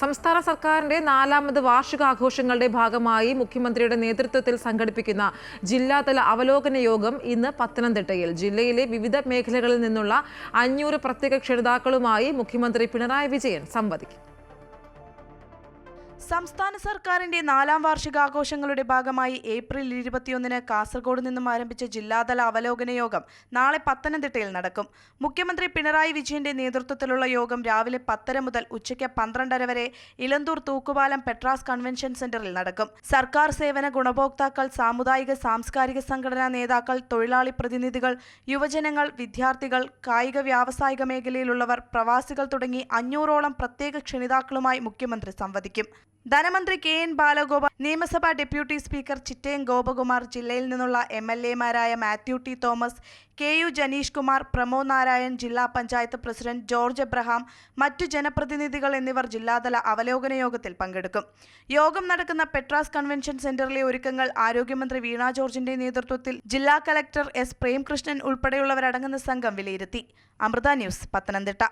സംസ്ഥാന സർക്കാരിന്റെ നാലാമത് വാർഷികാഘോഷങ്ങളുടെ ഭാഗമായി മുഖ്യമന്ത്രിയുടെ നേതൃത്വത്തിൽ സംഘടിപ്പിക്കുന്ന ജില്ലാതല അവലോകന യോഗം ഇന്ന് പത്തനംതിട്ടയിൽ. ജില്ലയിലെ വിവിധ മേഖലകളിൽ നിന്നുള്ള അഞ്ഞൂറ് പ്രത്യേക ക്ഷണിതാക്കളുമായി മുഖ്യമന്ത്രി പിണറായി വിജയൻ സംവദിക്കും. സംസ്ഥാന സർക്കാരിന്റെ നാലാം വാർഷികാഘോഷങ്ങളുടെ ഭാഗമായി ഏപ്രിൽ ഇരുപത്തിയൊന്നിന് കാസർഗോഡ് നിന്നും ആരംഭിച്ച ജില്ലാതല അവലോകന യോഗം നാളെ പത്തനംതിട്ടയിൽ നടക്കും. മുഖ്യമന്ത്രി പിണറായി വിജയന്റെ നേതൃത്വത്തിലുള്ള യോഗം രാവിലെ പത്തര മുതൽ ഉച്ചയ്ക്ക് പന്ത്രണ്ടര വരെ ഇലന്തൂർ തൂക്കുപാലം പെട്രാസ് കൺവെൻഷൻ സെന്ററിൽ നടക്കും. സർക്കാർ സേവന ഗുണഭോക്താക്കൾ സാമുദായിക സാംസ്കാരിക സംഘടനാ നേതാക്കൾ തൊഴിലാളി പ്രതിനിധികൾ യുവജനങ്ങൾ വിദ്യാർത്ഥികൾ കായിക വ്യാവസായിക മേഖലയിലുള്ളവർ പ്രവാസികൾ തുടങ്ങി അഞ്ഞൂറോളം പ്രത്യേക ക്ഷണിതാക്കളുമായി മുഖ്യമന്ത്രി സംവദിക്കും. ധനമന്ത്രി കെ എൻ ബാലഗോപാൽ നിയമസഭാ ഡെപ്യൂട്ടി സ്പീക്കർ ചിറ്റയം ഗോപകുമാർ ജില്ലയിൽ നിന്നുള്ള എം എൽ എമാരായ Mathew T Thomas K U Janeesh Kumar Pramod Narayan ജില്ലാ പഞ്ചായത്ത് പ്രസിഡന്റ് ജോർജ് എബ്രഹാം മറ്റു ജനപ്രതിനിധികൾ എന്നിവർ ജില്ലാതല അവലോകന യോഗത്തിൽ പങ്കെടുക്കും. യോഗം നടക്കുന്ന പെട്രാസ് കൺവെൻഷൻ സെന്ററിലെ ഒരുക്കങ്ങൾ ആരോഗ്യമന്ത്രി വീണ ജോർജിന്റെ നേതൃത്വത്തിൽ ജില്ലാ കലക്ടർ എസ് പ്രേംകൃഷ്ണൻ ഉൾപ്പെടെയുള്ളവരടങ്ങുന്ന സംഘം വിലയിരുത്തി. അമൃത ന്യൂസ് പത്തനംതിട്ട.